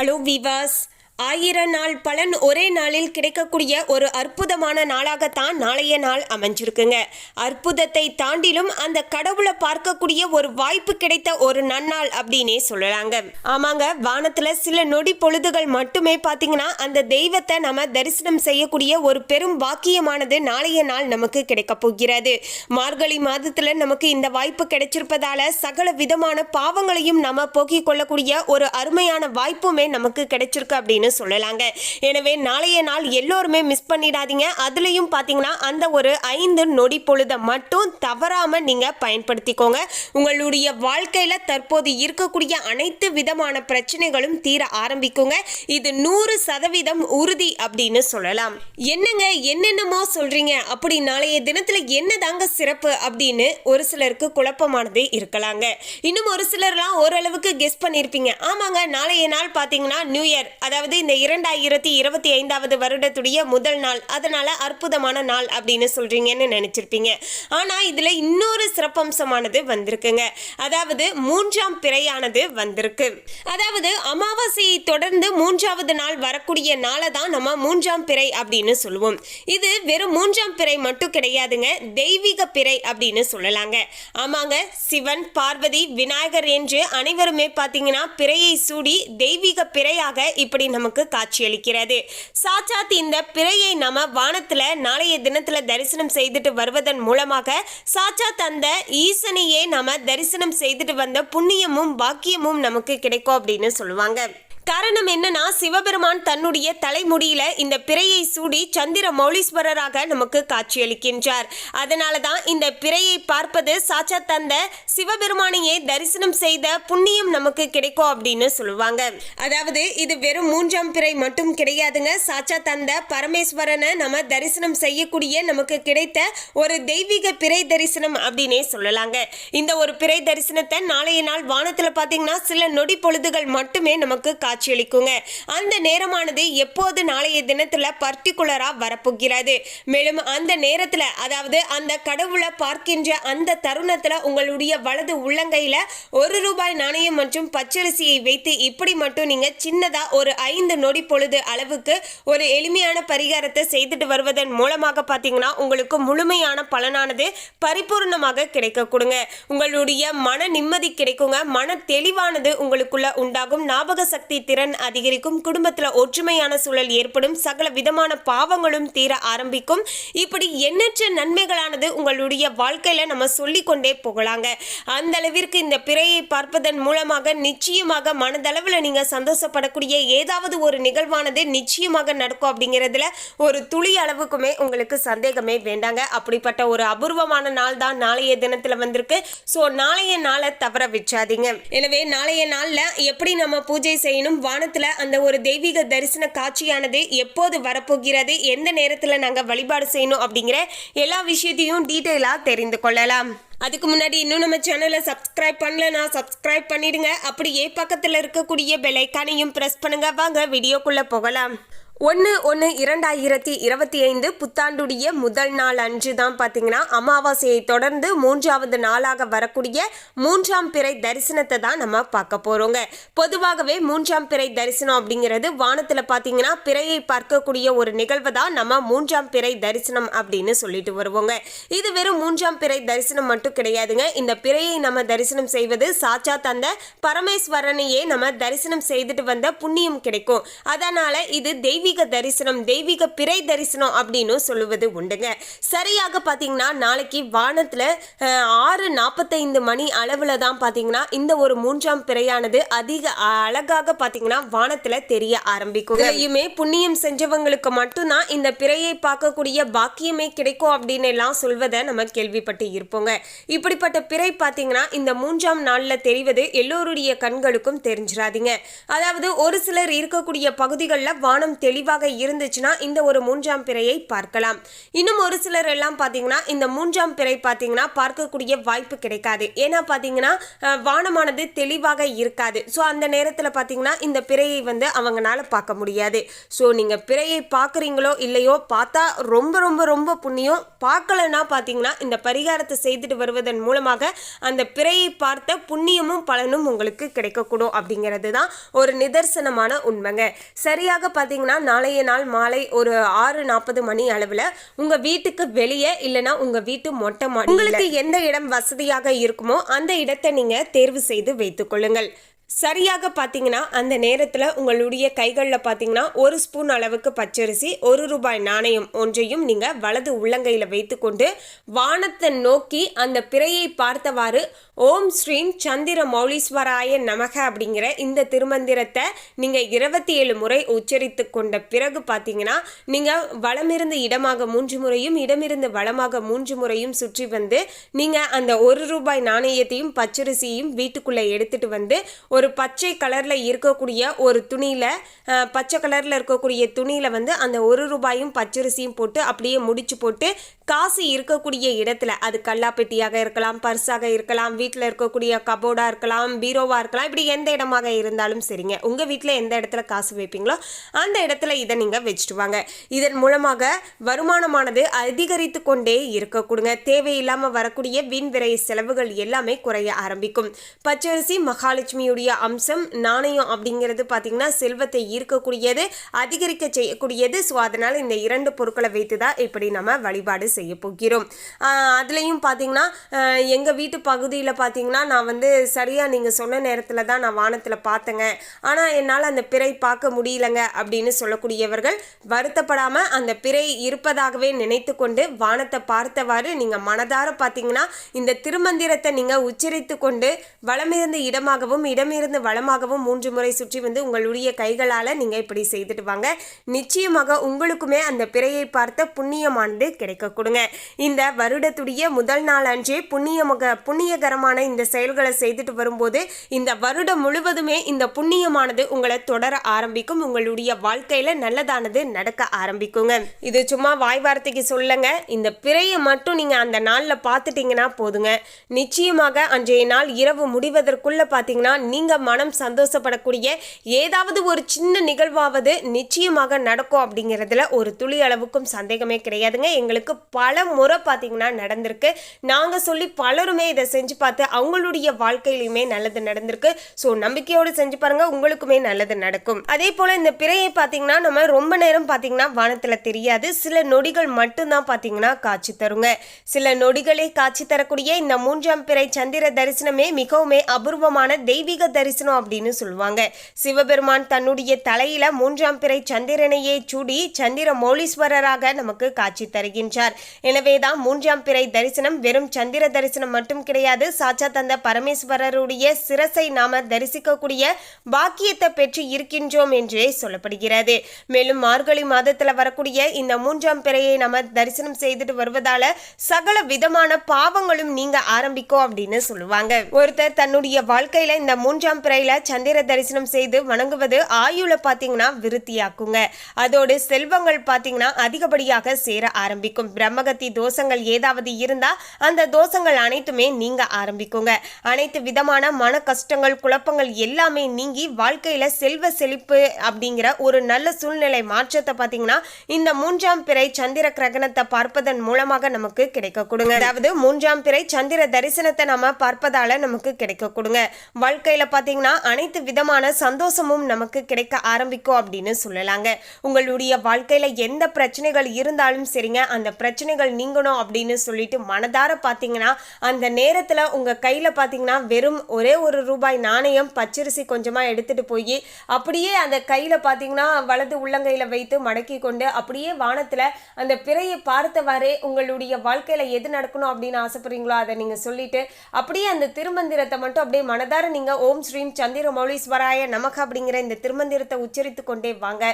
Hello, viewers. ஆயிரம் நாள் பலன் ஒரே நாளில் கிடைக்கக்கூடிய ஒரு அற்புதமான நாளாகத்தான் நாளைய நாள் அமைஞ்சிருக்குங்க. அற்புதத்தை தாண்டிலும் அந்த கடவுளை பார்க்கக்கூடிய ஒரு வாய்ப்பு கிடைத்த ஒரு நன்னாள் அப்படின்னே சொல்லலாங்க. ஆமாங்க வானத்துல சில நொடி பொழுதுகள் மட்டுமே பார்த்தீங்கன்னா அந்த தெய்வத்தை நம்ம தரிசனம் செய்யக்கூடிய ஒரு பெரும் பாக்கியமானது நாளைய நாள் நமக்கு கிடைக்க போகிறது. மார்கழி மாதத்துல நமக்கு இந்த வாய்ப்பு கிடைச்சிருப்பதால சகல விதமான பாவங்களையும் நம்ம போக்கிக் கொள்ளக்கூடிய ஒரு அருமையான வாய்ப்புமே நமக்கு கிடைச்சிருக்கு அப்படின்னு சொல்லலாங்க. எனவே நாளைய நாள் எல்லோருமே மிஸ் பண்ணிடாதீங்க. அதுலயும் பாத்தீங்கன்னா அந்த ஒரு ஐந்து நொடி பொழுதை மட்டும் தவறாம நீங்க பயன்படுத்திக்கோங்க. உங்களுடைய வாழ்க்கையில தற்போது இருக்கக்கூடிய அனைத்து விதமான பிரச்சனைகளும் தீர ஆரம்பிக்குங்க. இது நூறு சதவீதம் உறுதி அப்படின்னு சொல்லலாம். என்னங்க என்னென்னமோ சொல்றீங்க. அப்படி நாளைய தினத்துல என்னதாங்க சிறப்பு அப்படின்னு ஒரு சிலருக்கு குழப்பமானது இருக்கலாங்க. இன்னும் ஒரு சிலர்லாம் ஓரளவுக்கு கெஸ் பண்ணியிருப்பீங்க ஆமாங்க நாளைய நாள் பார்த்தீங்கன்னா நியூ இயர் அதாவது இந்த இரண்டாயிரத்தி இருபத்தி ஐந்தாவது வருடத்துடைய முதல் நாள். அதனால அற்புதமான நாள் அப்படின்னு சொல்றீங்கன்னு நினைச்சிருப்பீங்க. ஆனா இதுல இன்னொரு சிறப்பம்சமானது வந்திருக்குங்க. அதாவது மூன்றாம் பிறையானது வந்திருக்கு. அதாவது அமாவாசை தொடர்ந்து மூன்றாவது நாள் வரக்கூடிய நாளை தான் நம்ம மூன்றாம் பிறை அப்படின்னு சொல்லுவோம். இது வெறும் மூன்றாம் பிறை மட்டும் கிடையாதுங்க. தெய்வீக பிறை அப்படின்னு சொல்லலாங்க. ஆமாங்க சிவன் பார்வதி விநாயகர் என்று அனைவருமே பார்த்தீங்கன்னா பிறையை சூடி தெய்வீக பிறையாக இப்படி நமக்கு காட்சியளிக்கிறது. சாட்சாத் இந்த பிறையை நம்ம வானத்தில் நாளைய தினத்தில் தரிசனம் செய்துட்டு வருவதன் மூலமாக சாட்சாத் அந்த ஈசனையே நம்ம தரிசனம் செய்துட்டு வந்த புண்ணியமும் பாக்கியமும் நமக்கு கிடைக்கும் அப்படின்னு சொல்லுவாங்க. காரணம் என்னன்னா சிவபெருமான் தன்னுடைய தலைமுடியில இந்த பிறையை சூடி சந்திர மௌலீஸ்வரராக நமக்கு காட்சியளிக்கின்றார். அதனால தான் இந்த பிறையை பார்ப்பது சாச்சா தந்த சிவபெருமானையே தரிசனம் செய்த புண்ணியம் நமக்கு கிடைக்கும் அப்படின்னு சொல்லுவாங்க. அதாவது இது வெறும் மூன்றாம் பிறை மட்டும் கிடையாதுங்க. சாச்சா தந்த பரமேஸ்வரனை நம்ம தரிசனம் செய்யக்கூடிய நமக்கு கிடைத்த ஒரு தெய்வீக பிறை தரிசனம் அப்படின்னே சொல்லலாங்க. இந்த ஒரு பிறை தரிசனத்தை நாளைய நாள் வானத்துல பாத்தீங்கன்னா சில நொடி பொழுதுகள் மட்டுமே நமக்கு காட்சியளிக்குங்க. அந்த நேரமானது எப்போது நாளைய தினத்துல பர்டிகுலரா வரப்போகிறது? மேலும் அந்த நேரத்துல அதாவது அந்த கடவுளை பார்க்கின்ற அந்த தருணத்துல உங்களுடைய வலது உள்ளங்கையில ஒரு ரூபாய் நாணயம் மற்றும் பச்சரிசியை வைத்து இப்படி மட்டும் நீங்க சின்னதா ஒரு ஐந்து நொடி பொழுது அளவுக்கு ஒரு எளிமையான பரிகாரத்தை செய்துட்டு வருவதன் மூலமாக பார்த்தீங்கன்னா உங்களுக்கு முழுமையான பலனானது பரிபூர்ணமாக கிடைக்க கொடுங்க உங்களுடைய மன நிம்மதி கிடைக்குங்க. மன தெளிவானது உங்களுக்குள்ள உண்டாகும். ஞாபக சக்தி திறன் அதிகரிக்கும் குடும்பத்தில் ஒற்றுமையான சூழல் ஏற்படும் சகல விதமான பாவங்களும் தீர ஆரம்பிக்கும். இப்படி எண்ணற்ற நன்மைகளானது உங்களுடைய வாழ்க்கையில் நம்ம சொல்லிக்கொண்டே போகலாங்க. அந்த அளவிற்கு இந்த பிறையை பார்ப்பதன் மூலமாக நிச்சயமாக மனதளவில் நீங்கள் சந்தோஷப்படக்கூடிய ஏதாவது ஒரு நிகழ்வானது நிச்சயமாக நடக்கும் அப்படிங்கிறதுல ஒரு துளி அளவுக்குமே உங்களுக்கு சந்தேகமே வேண்டாங்க. அப்படிப்பட்ட ஒரு அபூர்வமான நாள் தான் நாளைய தினத்தில் வந்திருக்கு. ஸோ நாளைய நாளை தவற வச்சாதீங்க. எனவே நாளைய நாளில் எப்படி நம்ம பூஜை செய்யணும்? வானத்துல அந்த ஒரு தெய்வீக தரிசன காட்சியானது எப்போது வரப்போகிறது? எந்த நேரத்துல நாங்க வழிபாடு செய்யணும் அப்படிங்கிற எல்லா விஷயத்தையும் டீட்டெயிலா தெரிந்து கொள்ளலாம். அதுக்கு முன்னாடி இன்னும் நம்ம சேனலை சப்ஸ்கிரைப் பண்ணலனா சப்ஸ்கிரைப் பண்ணிடுங்க. அப்படியே பக்கத்தில் இருக்கக்கூடிய பெலைக்கானையும் ப்ரெஸ் பண்ணுங்க. வாங்க வீடியோக்குள்ள போகலாம். ஒன்று ஒன்று இரண்டாயிரத்தி இருபத்தி ஐந்து புத்தாண்டுடைய முதல் நாள் அன்று தான் பார்த்தீங்கன்னா அமாவாசையை தொடர்ந்து மூன்றாவது நாளாக வரக்கூடிய மூன்றாம் பிறை தரிசனத்தை தான் நம்ம பார்க்க போகிறோங்க பொதுவாகவே மூன்றாம் பிறை தரிசனம் அப்படிங்கிறது வானத்தில் பார்த்தீங்கன்னா பிறையை பார்க்கக்கூடிய ஒரு நிகழ்வு தான் நம்ம மூன்றாம் பிறை தரிசனம் அப்படின்னு சொல்லிட்டு வருவோங்க. இது வெறும் மூன்றாம் பிறை தரிசனம் மட்டும் கிடையாதுங்க. இந்த பிறையை நம்ம தரிசனம் செய்வது சாச்சா தந்த பரமேஸ்வரனையே நம்ம தரிசனம் செய்துட்டு வந்த புண்ணியம் கிடைக்கும். அதனால் இது தெய்வீக தெய்வீக தரிசனம் தெய்வீக பிறை தரிசனம் அப்படின்னு சொல்லுவது உண்டுங்க. சரியாக பார்த்தீங்கன்னா நாளைக்கு வானத்தில் ஆறு நாற்பத்தைந்து மணி அளவில் தான் பார்த்தீங்கன்னா இந்த ஒரு மூன்றாம் பிறையானது அதிக அழகாக பார்த்தீங்கன்னா வானத்தில் தெரிய ஆரம்பிக்கும். இதையுமே புண்ணியம் செஞ்சவங்களுக்கு மட்டும்தான் இந்த பிறையை பார்க்கக்கூடிய பாக்கியமே கிடைக்கும் அப்படின்னு எல்லாம் சொல்வதை நம்ம கேள்விப்பட்டு இருப்போங்க. இப்படிப்பட்ட பிறை பார்த்தீங்கன்னா இந்த மூன்றாம் நாளில் தெரிவது எல்லோருடைய கண்களுக்கும் தெரிஞ்சிடாதீங்க அதாவது ஒரு சிலர் இருக்கக்கூடிய பகுதிகளில் வானம் தெளி தெளிவாக இருந்துச்சுன்னா இந்த ஒரு மூன்றாம் பிறையை பார்க்கலாம். இன்னும் ஒரு சிலர் எல்லாம் பார்த்தீங்கன்னா இந்த மூன்றாம் பிறை பார்த்தீங்கன்னா பார்க்கக்கூடிய வாய்ப்பு கிடைக்காது. ஏன்னா பார்த்தீங்கன்னா வானமானது தெளிவாக இருக்காது. ஸோ அந்த நேரத்தில் பார்த்தீங்கன்னா இந்த பிறையை வந்து அவங்களால பார்க்க முடியாது. ஸோ நீங்கள் பிறையை பார்க்குறீங்களோ இல்லையோ பார்த்தா ரொம்ப ரொம்ப ரொம்ப புண்ணியம். பார்க்கலன்னா பார்த்தீங்கன்னா இந்த பரிகாரத்தை செய்துட்டு வருவதன் மூலமாக அந்த பிறையை பார்த்த புண்ணியமும் பலனும் உங்களுக்கு கிடைக்கக்கூடும் அப்படிங்கிறது தான் ஒரு நிதர்சனமான உண்மைங்க. சரியாக பார்த்தீங்கன்னா நாளைய நாள் மாலை ஒரு ஆறு நாற்பது மணி அளவில் உங்கள் வீட்டுக்கு வெளியே இல்லைன்னா உங்கள் வீட்டு மொட்டை மாடி உங்களுக்கு எந்த இடம் வசதியாக இருக்குமோ அந்த இடத்தை நீங்கள் தேர்வு செய்து வைத்துக்கொள்ளுங்கள் சரியாக பார்த்தீங்கன்னா அந்த நேரத்தில் உங்களுடைய கைகளில் பார்த்தீங்கன்னா ஒரு ஸ்பூன் அளவுக்கு பச்சரிசி ஒரு ரூபாய் நாணயம் ஒன்றையும் நீங்கள் வலது உள்ளங்கையில் வைத்துக்கொண்டு வானத்தை நோக்கி அந்த பிறையை பார்த்தவாறு ஓம் ஸ்ரீம் சந்திர மௌலீஸ்வராய நமக அப்படிங்கிற இந்த திருமந்திரத்தை நீங்கள் இருபத்தி ஏழு முறை உச்சரித்து கொண்ட பிறகு பார்த்தீங்கன்னா நீங்கள் வளமிருந்து இடமாக மூன்று முறையும் இடமிருந்து வளமாக மூன்று முறையும் சுற்றி வந்து நீங்கள் அந்த ஒரு ரூபாய் நாணயத்தையும் பச்சரிசியையும் வீட்டுக்குள்ளே எடுத்துகிட்டு வந்து ஒரு பச்சை கலரில் இருக்கக்கூடிய ஒரு துணியில் பச்சை கலரில் இருக்கக்கூடிய துணியில் வந்து அந்த ஒரு ரூபாயும் பச்சரிசியும் போட்டு அப்படியே முடிச்சு போட்டு காசு இருக்கக்கூடிய இடத்துல அது கல்லாப்பெட்டியாக இருக்கலாம் பர்ஸாக இருக்கலாம் வீட்டில் இருக்கக்கூடிய கபோர்டாக இருக்கலாம் பீரோவாக இருக்கலாம் இப்படி எந்த இடமாக இருந்தாலும் சரிங்க. உங்கள் வீட்டில் எந்த இடத்துல காசு வைப்பீங்களோ அந்த இடத்துல இதை நீங்கள் வச்சுட்டு வாங்க. இதன் மூலமாக வருமானமானது அதிகரித்து கொண்டே இருக்கக்கூடுங்க. தேவையில்லாமல் வரக்கூடிய வீண் விரை செலவுகள் எல்லாமே குறைய ஆரம்பிக்கும். பச்சரிசி மகாலட்சுமியுடைய அம்சம் நாணயம் அப்படிங்கிறது பார்த்தீங்கன்னா செல்வத்தை ஈர்க்கக்கூடியது அதிகரிக்க செய்யக்கூடியது. ஸோ அதனால் இந்த இரண்டு பொருட்களை வைத்து தான் இப்படி நம்ம வழிபாடு செய்ய போகிறோம். அதுலேயும் பார்த்தீங்கன்னா எங்கள் வீட்டு பகுதியில் பார்த்தீங்கன்னா நான் வந்து சரியாக நீங்கள் சொன்ன நேரத்தில் தான் நான் வானத்தில் பார்த்தேங்க. ஆனால் என்னால் அந்த பிறை பார்க்க முடியலங்க அப்படின்னு சொல்லக்கூடியவர்கள் வருத்தப்படாமல் அந்த பிறை இருப்பதாகவே நினைத்து கொண்டு வானத்தை பார்த்தவாறு நீங்கள் மனதார பார்த்தீங்கன்னா இந்த திருமந்திரத்தை நீங்கள் உச்சரித்து கொண்டு வளமிருந்து இடமாகவும் இடமிருந்து வளமாகவும் மூன்று முறை சுற்றி வந்து உங்களுடைய கைகளால் நீங்கள் இப்படி செய்துட்டு வாங்க. நிச்சயமாக உங்களுக்குமே அந்த பிறையை பார்த்த புண்ணியமானது கிடைக்கக்கூடும். கொடுங்க இந்த வருடத்துடைய முதல் நாள் அன்றே புண்ணியமக புண்ணியகரமான இந்த செயல்களை செய்துட்டு வரும்போது இந்த வருடம் முழுவதுமே இந்த புண்ணியமானது உங்களை தொடர ஆரம்பிக்கும். உங்களுடைய வாழ்க்கையில நல்லதானது நடக்க ஆரம்பிக்குங்க. இது சும்மா வாய் வார்த்தைக்கு சொல்லுங்க இந்த பிறையை மட்டும் நீங்க அந்த நாளில் பார்த்துட்டீங்கன்னா போதுங்க. நிச்சயமாக அன்றைய நாள் இரவு முடிவதற்குள்ள பார்த்தீங்கன்னா நீங்க மனம் சந்தோஷப்படக்கூடிய ஏதாவது ஒரு சின்ன நிகழ்வாவது நிச்சயமாக நடக்கும் அப்படிங்கிறதுல ஒரு துளி அளவுக்கும் சந்தேகமே கிடையாதுங்க. எங்களுக்கு பல முறை பார்த்தீங்கன்னா நடந்திருக்கு. நாங்கள் சொல்லி பலருமே இதை செஞ்சு பார்த்து அவங்களுடைய வாழ்க்கையிலுமே நல்லது நடந்திருக்கு. ஸோ நம்பிக்கையோடு செஞ்சு பாருங்கள் உங்களுக்குமே நல்லது நடக்கும். அதே போல் இந்த பிறையை பார்த்தீங்கன்னா நம்ம ரொம்ப நேரம் பார்த்தீங்கன்னா வானத்தில் தெரியாது. சில நொடிகள் மட்டும்தான் பார்த்தீங்கன்னா காட்சி தருங்க. சில நொடிகளே காட்சி தரக்கூடிய இந்த மூன்றாம் பிறை சந்திர தரிசனமே மிகவுமே அபூர்வமான தெய்வீக தரிசனம் அப்படின்னு சொல்லுவாங்க. சிவபெருமான் தன்னுடைய தலையில மூன்றாம் பிறை சந்திரனையே சூடி சந்திர மௌலீஸ்வரராக நமக்கு காட்சி தருகின்றார். எனவேதான் மூன்றாம் பிறை தரிசனம் வெறும் சந்திர தரிசனம் மட்டும் கிடையாது. சாட்சா தந்த பரமேஸ்வரருடைய சிரசை நாம தரிசிக்கக்கூடிய பாக்கியத்தை பெற்று இருக்கின்றோம் என்றே சொல்லப்படுகிறது. மேலும் மார்கழி மாதத்தில் வரக்கூடிய இந்த மூன்றாம் பிறையை நம்ம தரிசனம் செய்துட்டு வருவதால சகல விதமான பாவங்களும் நீங்க ஆரம்பிக்கும் அப்படின்னு சொல்லுவாங்க. ஒருத்தர் தன்னுடைய வாழ்க்கையில இந்த மூன்றாம் பிறையில சந்திர தரிசனம் செய்து வணங்குவது ஆயுள பார்த்தீங்கன்னா விருத்தியாக்குங்க. அதோடு செல்வங்கள் பார்த்தீங்கன்னா அதிகப்படியாக சேர ஆரம்பிக்கும். பிரம்மகத்தி தோஷங்கள் ஏதாவது இருந்தா அந்த தோஷங்கள் அனைத்துமே நீங்க ஆரம்பிக்குங்க. அனைத்து விதமான மன கஷ்டங்கள் குழப்பங்கள் எல்லாமே நீங்கி வாழ்க்கையில செல்வ செழிப்பு அப்படிங்கிற ஒரு நல்ல சூழ்நிலை மாற்றத்தை பாத்தீங்கன்னா இந்த மூன்றாம் பிறை சந்திர கிரகணத்தை பார்ப்பதன் மூலமாக நமக்கு கிடைக்க கொடுங்க. அதாவது மூன்றாம் பிறை சந்திர தரிசனத்தை நாம பார்ப்பதால நமக்கு கிடைக்க கொடுங்க. வாழ்க்கையில பாத்தீங்கன்னா அனைத்து விதமான சந்தோஷமும் நமக்கு கிடைக்க ஆரம்பிக்கும் அப்படின்னு சொல்லலாங்க. உங்களுடைய வாழ்க்கையில எந்த பிரச்சனைகள் இருந்தாலும் சரிங்க. அந்த பிரச்சனை பிரச்சனைகள் நீங்கணும் அப்படின்னு சொல்லிட்டு மனதார பார்த்தீங்கன்னா அந்த நேரத்தில் உங்கள் கையில் பார்த்தீங்கன்னா வெறும் ஒரே ஒரு ரூபாய் நாணயம் பச்சரிசி கொஞ்சமாக எடுத்துகிட்டு போய் அப்படியே அந்த கையில் பார்த்தீங்கன்னா வலது உள்ளங்கையில் வைத்து மடக்கி கொண்டு அப்படியே வானத்தில் அந்த பிறையை பார்த்தவாறே உங்களுடைய வாழ்க்கையில் எது நடக்கணும் அப்படின்னு ஆசைப்படுறீங்களோ அதை நீங்கள் சொல்லிட்டு அப்படியே அந்த திருமந்திரத்தை மட்டும் அப்படியே மனதார நீங்கள் ஓம் ஸ்ரீம் சந்திர மௌலீஸ்வராய நமக அப்படிங்கிற இந்த திருமந்திரத்தை உச்சரித்து கொண்டே வாங்க.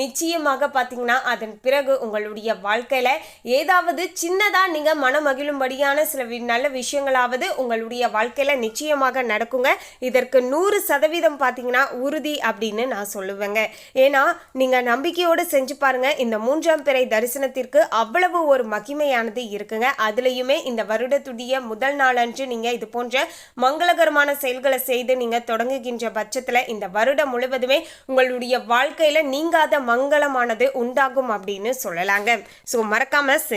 நிச்சயமாக பார்த்தீங்கன்னா அதன் பிறகு உங்களுடைய வாழ்க்கையில் ஏதோ ஏதாவது சின்னதாக நீங்கள் மன மகிழும்படியான சில வி- நல்ல விஷயங்களாவது உங்களுடைய வாழ்க்கையில் நிச்சயமாக நடக்குங்க. இதற்கு நூறு சதவீதம் பார்த்தீங்கன்னா உறுதி அப்படின்னு நான் சொல்லுவேங்க. ஏன்னா நீங்கள் நம்பிக்கையோடு செஞ்சு பாருங்கள் இந்த மூன்றாம் பிறை தரிசனத்திற்கு அவ்வளவு ஒரு மகிமையானது இருக்குங்க. அதுலேயுமே இந்த வருடத்துடைய முதல் நாளன்று நீங்கள் இது போன்ற மங்களகரமான செயல்களை செய்து நீங்கள் தொடங்குகின்ற பட்சத்தில் இந்த வருடம் முழுவதுமே உங்களுடைய வாழ்க்கையில் நீங்காத மங்களமானது உண்டாகும் அப்படின்னு சொல்லலாங்க. ஸோ மறக்காம